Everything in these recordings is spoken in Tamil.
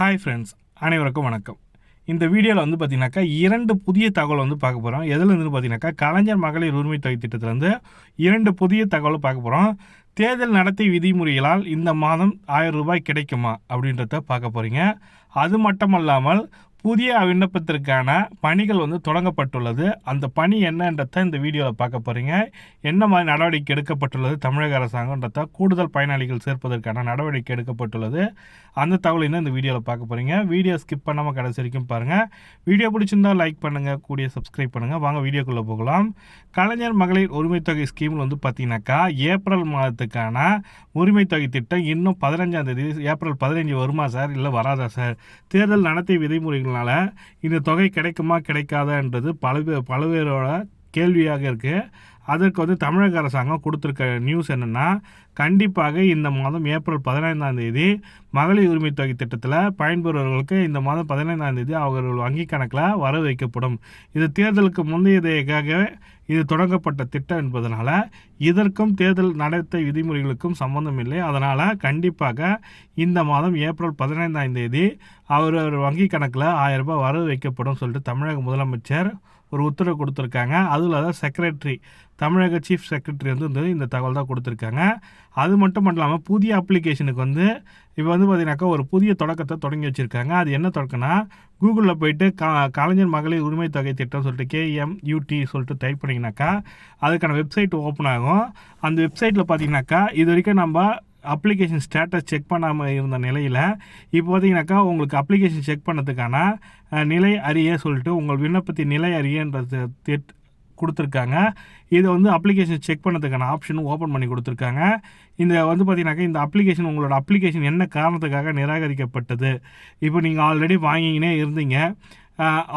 ஹாய் ஃப்ரெண்ட்ஸ் அனைவருக்கும் வணக்கம். இந்த வீடியோவில் வந்து பார்த்தீங்கன்னாக்கா இரண்டு புதிய தகவல் வந்து பார்க்க போகிறோம் எதுலேருந்து பார்த்தீங்கன்னாக்கா கலைஞர் மகளிர் உரிமை தொகை திட்டத்திலேருந்து இரண்டு புதிய தகவல் பார்க்க போகிறோம் தேர்தல் நடத்தை விதிமுறைகளால் இந்த மாதம் ஆயிரம் ரூபாய் கிடைக்குமா அப்படின்றத பார்க்க போகிறீங்க அது மட்டுமல்லாமல் புதிய விண்ணப்பத்திற்கான பணிகள் வந்து தொடங்கப்பட்டுள்ளது. அந்த பணி என்னன்றத இந்த வீடியோவில் பார்க்க போகிறீங்க என்ன மாதிரி நடவடிக்கை எடுக்கப்பட்டுள்ளது தமிழக அரசாங்கன்றத கூடுதல் பயனாளிகள் சேர்ப்பதற்கான நடவடிக்கை எடுக்கப்பட்டுள்ளது. அந்த தகவலையும் இந்த வீடியோவில் பார்க்க போகிறீங்க வீடியோ ஸ்கிப் பண்ணாமல் கடைசி வரைக்கும் பாருங்கள் வீடியோ பிடிச்சிருந்தால் லைக் பண்ணுங்கள் கூடிய சப்ஸ்கிரைப் பண்ணுங்கள் வாங்க வீடியோக்குள்ளே போகலாம். கலைஞர் மகளிர் உரிமை தொகை ஸ்கீமில் வந்து பார்த்தீங்கன்னாக்கா ஏப்ரல் மாதத்துக்கான உரிமை தொகை திட்டம் இன்னும் பதினஞ்சாம் தேதி ஏப்ரல் பதினஞ்சு வருமா சார் இல்லை வராதா சார்? தேர்தல் நடத்தை விதிமுறைகளால் இந்த தொகை கிடைக்குமா கிடைக்காதான்றது பல பல்வேறோட கேள்வியாக இருக்குது அதற்கு வந்து தமிழக அரசாங்கம் கொடுத்துருக்க நியூஸ் என்னென்னா கண்டிப்பாக இந்த மாதம் ஏப்ரல் பதினைந்தாம் தேதி மகளிர் உரிமை தொகை திட்டத்தில் பயன்பெறுவர்களுக்கு இந்த மாதம் பதினைந்தாம் தேதி அவர்கள் வங்கி கணக்கில் வர வைக்கப்படும் இது தேர்தலுக்கு முந்தையதைக்காக இது தொடங்கப்பட்ட திட்டம் என்பதனால் இதற்கும் தேர்தல் நடத்தை விதிமுறைகளுக்கும் சம்பந்தம் இல்லை. அதனால் கண்டிப்பாக இந்த மாதம் ஏப்ரல் பதினைந்தாம் தேதி அவர் வங்கி கணக்கில் ஆயிரம் ரூபாய் வரவு வைக்கப்படும் சொல்லிட்டு தமிழக முதலமைச்சர் ஒரு உத்தரவு கொடுத்துருக்காங்க. அதில் தான் செக்ரட்டரி தமிழக சீஃப் செக்ரட்டரி வந்து இந்த தகவல் தான் கொடுத்துருக்காங்க. அது மட்டும் இல்லாமல் புதிய அப்ளிகேஷனுக்கு வந்து இப்போ வந்து பார்த்தீங்கன்னாக்கா ஒரு புதிய தொடக்கத்தை தொடங்கி வச்சுருக்காங்க. அது என்ன தொடக்கம்னா கூகுளில் போயிட்டு கா கலைஞர் மகளிர் உரிமை தொகை திட்டம் சொல்லிட்டு கேஎம்யூடி சொல்லிட்டு டைப் பண்ணிங்கனாக்கா அதுக்கான வெப்சைட் ஓப்பன் ஆகும். அந்த வெப்சைட்டில் பார்த்தீங்கன்னாக்கா இது வரைக்கும் நம்ம அப்ளிகேஷன் ஸ்டேட்டஸ் செக் பண்ணாமல் இருந்த நிலையில் இப்போ பார்த்தீங்கன்னாக்கா உங்களுக்கு அப்ளிகேஷன் செக் பண்ணதுக்கான நிலை அறிய சொல்லிட்டு உங்கள் விண்ணப்பத்தின் நிலை அறியன்ற கொடுத்துருக்காங்க. இதை வந்து அப்ளிகேஷன் செக் பண்ணதுக்கான ஆப்ஷனும் ஓப்பன் பண்ணி கொடுத்துருக்காங்க. இந்த வந்து பார்த்தீங்கன்னாக்கா இந்த அப்ளிகேஷன் உங்களோட அப்ளிகேஷன் என்ன காரணத்துக்காக நிராகரிக்கப்பட்டது? இப்போ நீங்கள் ஆல்ரெடி வாங்கினே இருந்தீங்க.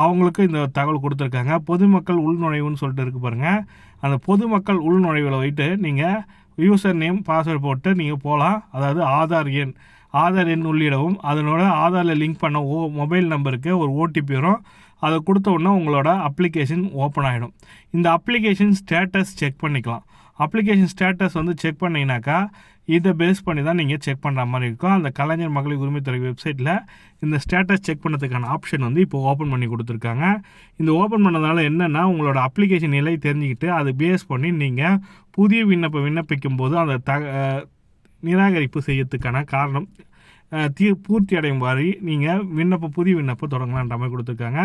அவங்களுக்கு இந்த தகவல் கொடுத்துருக்காங்க. பொதுமக்கள் உள்நுழைவுன்னு சொல்லிட்டு இருக்கு பாருங்கள் அந்த பொதுமக்கள் உள்நுழைவில் வைட்டு நீங்கள் யூசர் நேம் பாஸ்வேர்டு போட்டு நீங்கள் போகலாம் அதாவது ஆதார் எண். ஆதார் எண் உள்ளிடவும் அதனோட ஆதாரில் லிங்க் பண்ண ஓ மொபைல் நம்பருக்கு ஒரு ஓடிபி வரும். அதை கொடுத்த உடனே உங்களோட அப்ளிகேஷன் ஓப்பன் ஆகிடும் இந்த அப்ளிகேஷன் ஸ்டேட்டஸ் செக் பண்ணிக்கலாம். அப்ளிகேஷன் ஸ்டேட்டஸ் வந்து செக் பண்ணிங்கனாக்கா இதை பேஸ் பண்ணி தான் நீங்கள் செக் பண்ணுற மாதிரி இருக்கும். அந்த கலைஞர் மகளிர் உரிமைத்துறை வெப்சைட்டில் இந்த ஸ்டேட்டஸ் செக் பண்ணுறதுக்கான ஆப்ஷன் வந்து இப்போ ஓப்பன் பண்ணி கொடுத்துருக்காங்க. இந்த ஓப்பன் பண்ணதால் என்னென்னா உங்களோட அப்ளிகேஷன் நிலை தெரிஞ்சுக்கிட்டு அதை பேஸ் பண்ணி நீங்கள் புதிய விண்ணப்பம் விண்ணப்பிக்கும் போது அந்த த நிராகரிப்பு செய்யறதுக்கான காரணம் தீ பூர்த்தி அடையும் மாதிரி நீங்கள் விண்ணப்பம் புதிய விண்ணப்பம் தொடங்கலான்ற மாதிரி கொடுத்துருக்காங்க.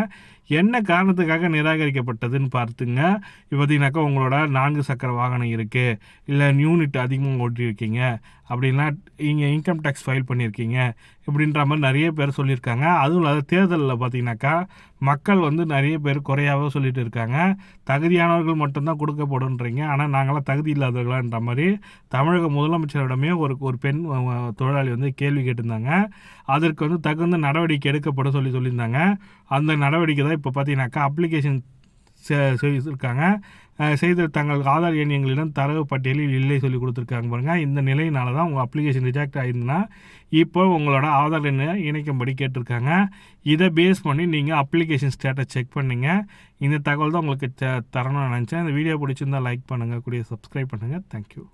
என்ன காரணத்துக்காக நிராகரிக்கப்பட்டதுன்னு பார்த்துங்க. இப்போ பார்த்தீங்கன்னாக்கா உங்களோட நான்கு சக்கர வாகனம் இருக்குது இல்லை யூனிட் அதிகமாக ஓட்டியிருக்கீங்க. அப்படின்னா நீங்கள் இன்கம் டேக்ஸ் ஃபைல் பண்ணியிருக்கீங்க. இப்படின்ற மாதிரி நிறைய பேர் சொல்லியிருக்காங்க. அதுவும் இல்லாத தேர்தலில் பார்த்தீங்கன்னாக்கா மக்கள் வந்து நிறைய பேர் குறையாகவே சொல்லிட்டு இருக்காங்க. தகுதியானவர்கள் மட்டும்தான் கொடுக்கப்படுன்றீங்க. ஆனால் நாங்களாம் தகுதி இல்லாதவர்களான்ற மாதிரி தமிழக முதலமைச்சரிடமே ஒரு ஒரு பெண் தொழிலாளி வந்து கேள்வி கேட்டிருந்தாங்க. அதற்கு வந்து தகுந்த நடவடிக்கை எடுக்கப்பட சொல்லி சொல்லியிருந்தாங்க. அந்த நடவடிக்கை தான் இப்போ பார்த்தீங்கன்னாக்கா அப்ளிகேஷன் செய்திருக்காங்க. செய்த தங்கள் ஆதார் எண் எங்களிடம் தரவு பட்டியலில் இல்லை சொல்லி கொடுத்துருக்காங்க பாருங்கள் இந்த நிலையினால தான் உங்கள் அப்ளிகேஷன் ரிஜெக்ட் ஆயிருந்துன்னா இப்போ உங்களோட ஆதார் எண்ணை இணைக்கும்படி கேட்டிருக்காங்க. இதை பேஸ் பண்ணி நீங்கள் அப்ளிகேஷன் ஸ்டேட்டஸ் செக் பண்ணுங்க. இந்த தகவல் தான் உங்களுக்கு தரணும்னு நினச்சேன். இந்த வீடியோ பிடிச்சிருந்தால் லைக் பண்ணுங்கள் கூடிய சப்ஸ்கிரைப் பண்ணுங்கள் தேங்க்யூ